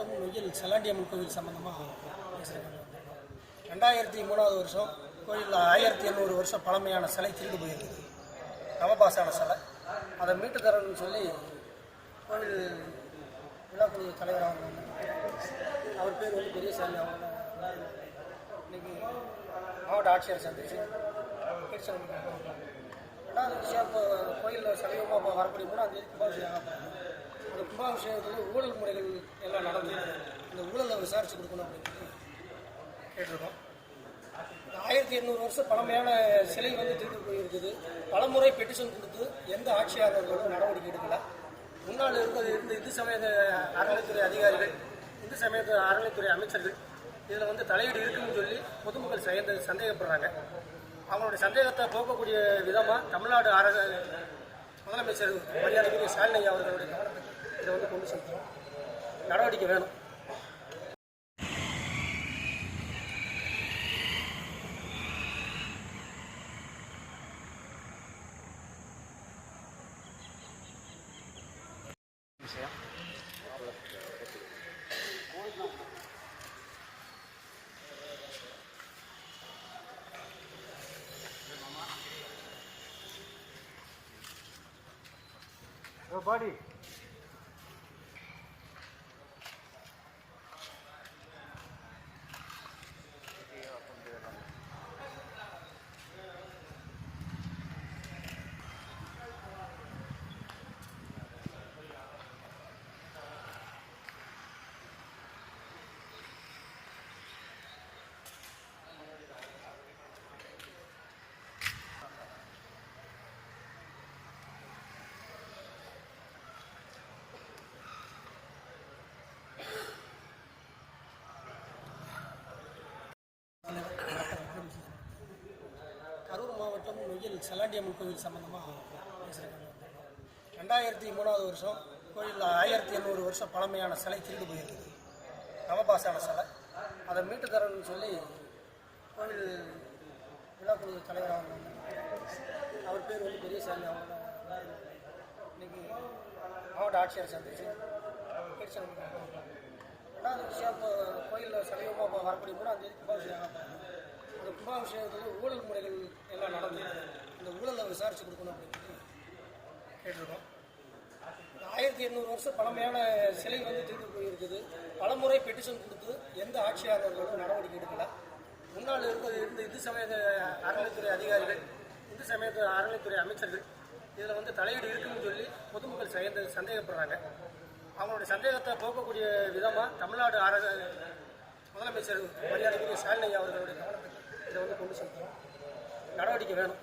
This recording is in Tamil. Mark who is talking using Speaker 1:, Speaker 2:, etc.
Speaker 1: செலாண்டியம்மன் கோவில் சம்மந்தமாக பேசுகிறேன் ரெண்டாயிரத்தி மூணாவது வருஷம் கோயிலில் ஆயிரத்தி எண்ணூறு வருஷம் பழமையான சிலை திருடு போயிருக்குது. நவபாசான சிலை. அதை மீட்டு தரணும்னு சொல்லி கோவில் விழாக்குழு தலைவர் அவங்க அவர் பேர் வந்து பெரியசாமி. அவங்க இன்னைக்கு மாவட்ட ஆட்சியர் சந்திச்சு ரெண்டாவது விஷயம் இப்போ கோயிலில் சமீபமாக வரக்கூடிய மூணாம் தேதி கும்பாபிஷேகம் அந்த கும்பாபிஷேகத்தில் ஊழல் முறைகள் எல்லாம் நடந்தது இந்த ஊழலை விசாரிச்சு கொடுக்கணும் அப்படின்னு கேட்டிருக்கோம். இந்த ஆயிரத்தி எண்ணூறு வருஷம் பழமையான சிலை வந்து திருட்டு போயிருக்குது. பலமுறை பெட்டிஷன் கொடுத்து எந்த ஆட்சியாளர்களும் நடவடிக்கை எடுக்கல. முன்னால் இருந்தது இருந்த இந்து சமய அறநிலைத்துறை அதிகாரிகள் இந்து சமய அறநிலைத்துறை அமைச்சர்கள் இதில் வந்து தலையீடு இருக்குன்னு சொல்லி பொதுமக்கள் சந்த சந்தேகப்படுறாங்க. அவங்களுடைய சந்தேகத்தை போக்கக்கூடிய விதமாக தமிழ்நாடு அரசு முதலமைச்சர் மரியாதைக்குரிய ஸ்டாலின் அவர்களுடைய கவனத்துக்கு இதை வந்து கொண்டு செலுத்துறோம் நடவடிக்கை வேணும்.
Speaker 2: பாடி.
Speaker 1: மாவட்டம் கோவில் சம்மந்தமாக பேசுகிறேன் ரெண்டாயிரத்தி மூணாவது வருஷம் கோயிலில் ஆயிரத்தி எண்ணூறு வருஷம் பழமையான சிலை திருடு போயிருக்குது. நவபாசான சிலை. அதை மீட்டு தரணும்னு சொல்லி கோவில் விழாக்குழு தலைவர் அவர் பேர் வந்து பெரியசாமி அவங்க இன்னைக்கு மாவட்ட ஆட்சியர் சந்திச்சு ரெண்டாவது விஷயம் இப்போ கோயிலில் சமீபமாக வரக்கூடிய மூணாம் தேதி கும்பாபிஷேகம். அந்த கும்பாபிஷேகத்தில் ஊழல் முறைகள் எல்லாம் நடந்தது இந்த ஊழலை விசாரிச்சு கொடுக்கணும் அப்படின்னு கேட்டிருக்கோம். ஆயிரத்தி எண்ணூறு வருஷம் பழமையான சிலை வந்து திருடு போயிருக்குது. பலமுறை பெட்டிஷன் கொடுத்து எந்த ஆட்சியாளர்களும் நடவடிக்கை எடுக்கல? முன்னால் இருந்த இருந்த இந்து சமய அறநிலைத்துறை அதிகாரிகள் இந்து சமய அறநிலைத்துறை அமைச்சர்கள் இதில் வந்து தலையீடு இருக்குன்னு சொல்லி பொதுமக்கள் சேர்ந்து சந்தேகப்படுறாங்க. அவங்களுடைய சந்தேகத்தை போக்கக்கூடிய விதமாக தமிழ்நாடு அரச முதலமைச்சர் மரியாதைக்குரிய ஸ்டாலின் ஐயா அவர்களுடைய கவனத்துக்கு இதை வந்து கொண்டு செலுத்துறோம் நடவடிக்கை வேணும்.